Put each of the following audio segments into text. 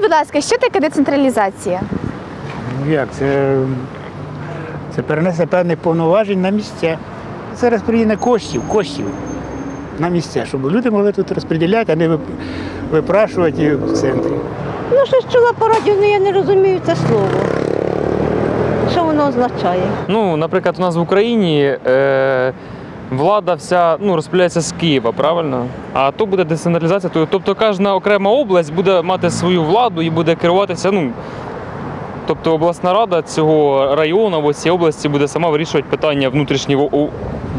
Скажіть, будь ласка, що таке децентралізація? Ну як, це, це перенесе певних повноважень на місця. Це розподілення коштів, коштів на місця, щоб люди могли тут розподіляти, а не випрашувати в центрі. Ну, щось чула по радіо, але я не розумію це слово. Що воно означає? Ну, наприклад, у нас в Україні е, влада вся ну, розподіляється з Києва, правильно? А то буде децентралізація. то- Тобто кожна окрема область буде мати свою владу і буде керуватися. Ну, тобто обласна рада цього району або цієї області буде сама вирішувати питання внутрішні в-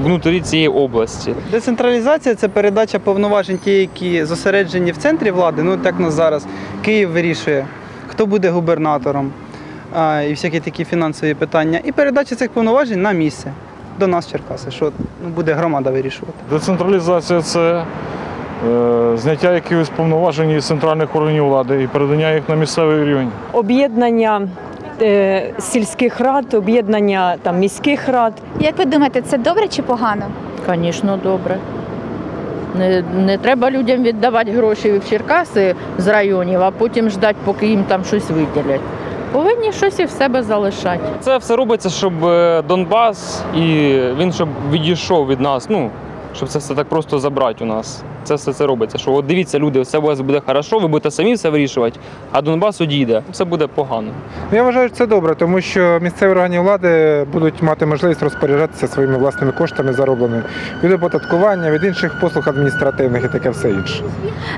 внутрі цієї області. Децентралізація це передача повноважень ті, які зосереджені в центрі влади. Ну так у нас зараз Київ вирішує, хто буде губернатором і всякі такі фінансові питання. І передача цих повноважень на місце до нас, Черкаси, що ну, буде громада вирішувати. Децентралізація це е, зняття якихось повноважень із центральних органів влади і передання їх на місцевий рівень. об'єднання е, сільських рад, об'єднання там міських рад. Як ви думаєте, це добре чи погано? Звісно, добре. Не, не треба людям віддавати гроші в Черкаси з районів, а потім ждати, поки їм там щось виділять. Повинні щось і в себе залишати. Це все робиться, щоб е, Донбас і він щоб відійшов від нас. Ну, щоб це все так просто забрати у нас. Це все це робиться. Що от дивіться, люди, все у вас буде хорошо, ви будете самі все вирішувати, а Донбас одійде. Все буде погано. Ну, Я вважаю, що це добре, тому що місцеві органи влади будуть мати можливість розпоряджатися своїми власними коштами заробленими від оподаткування, від інших послуг адміністративних і таке все інше.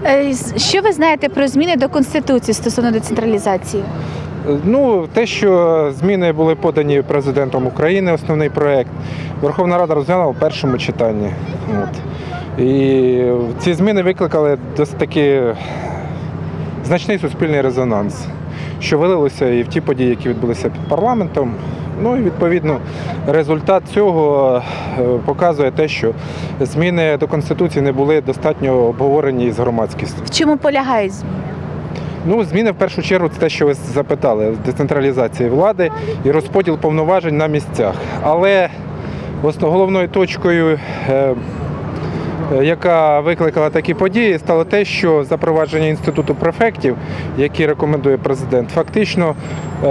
Е, Що ви знаєте про зміни до Конституції стосовно децентралізації? Ну, те, що зміни були подані президентом України, основний проект, Верховна Рада розглянула в першому читанні. От. І ці зміни викликали досить таки значний суспільний резонанс, що вилилося і в ті події, які відбулися під парламентом. Ну і відповідно результат цього е, показує те, що зміни до Конституції не були достатньо обговорені з громадськістю. В чому полягають зміни? Ну, зміни в першу чергу це те, що ви запитали, децентралізація влади і розподіл повноважень на місцях. Але головною точкою, е, е, яка викликала такі події, стало те, що запровадження інституту префектів, який рекомендує президент, фактично е,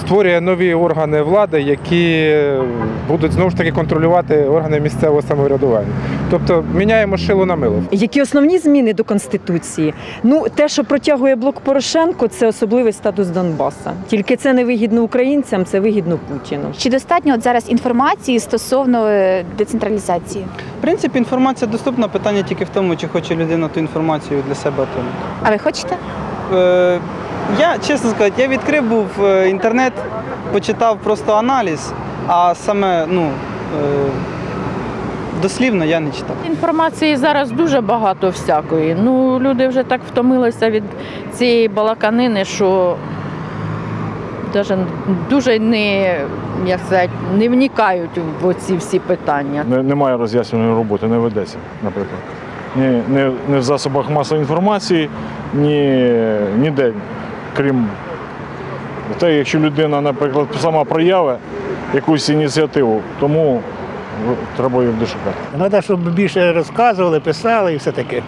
створює нові органи влади, які будуть знову ж таки контролювати органи місцевого самоврядування. Тобто міняємо шило на мило. Які основні зміни до конституції? Ну, те, що протягує блок Порошенко, це особливий статус Донбаса. Тільки це не вигідно українцям, це вигідно Путіну. Чи достатньо от зараз інформації стосовно е, децентралізації? В принципі, інформація доступна, питання тільки в тому, чи хоче людина ту інформацію для себе отримати. А ви хочете? Е, я, чесно сказати, я відкрив був е, інтернет, почитав просто аналіз, а саме ну, е, дослівно я не читав. Інформації зараз дуже багато всякої. Ну, люди вже так втомилися від цієї балаканини, що даже дуже не, як сказати, не вникають в ці всі питання. Не, немає роз'яснювальної роботи, не ведеться, наприклад. Ні, ні, ні в засобах масової інформації, ні ніде, крім те, якщо людина, наприклад, сама проявить якусь ініціативу, тому треба їх дошукати. Треба, щоб більше розказували, писали і все таке.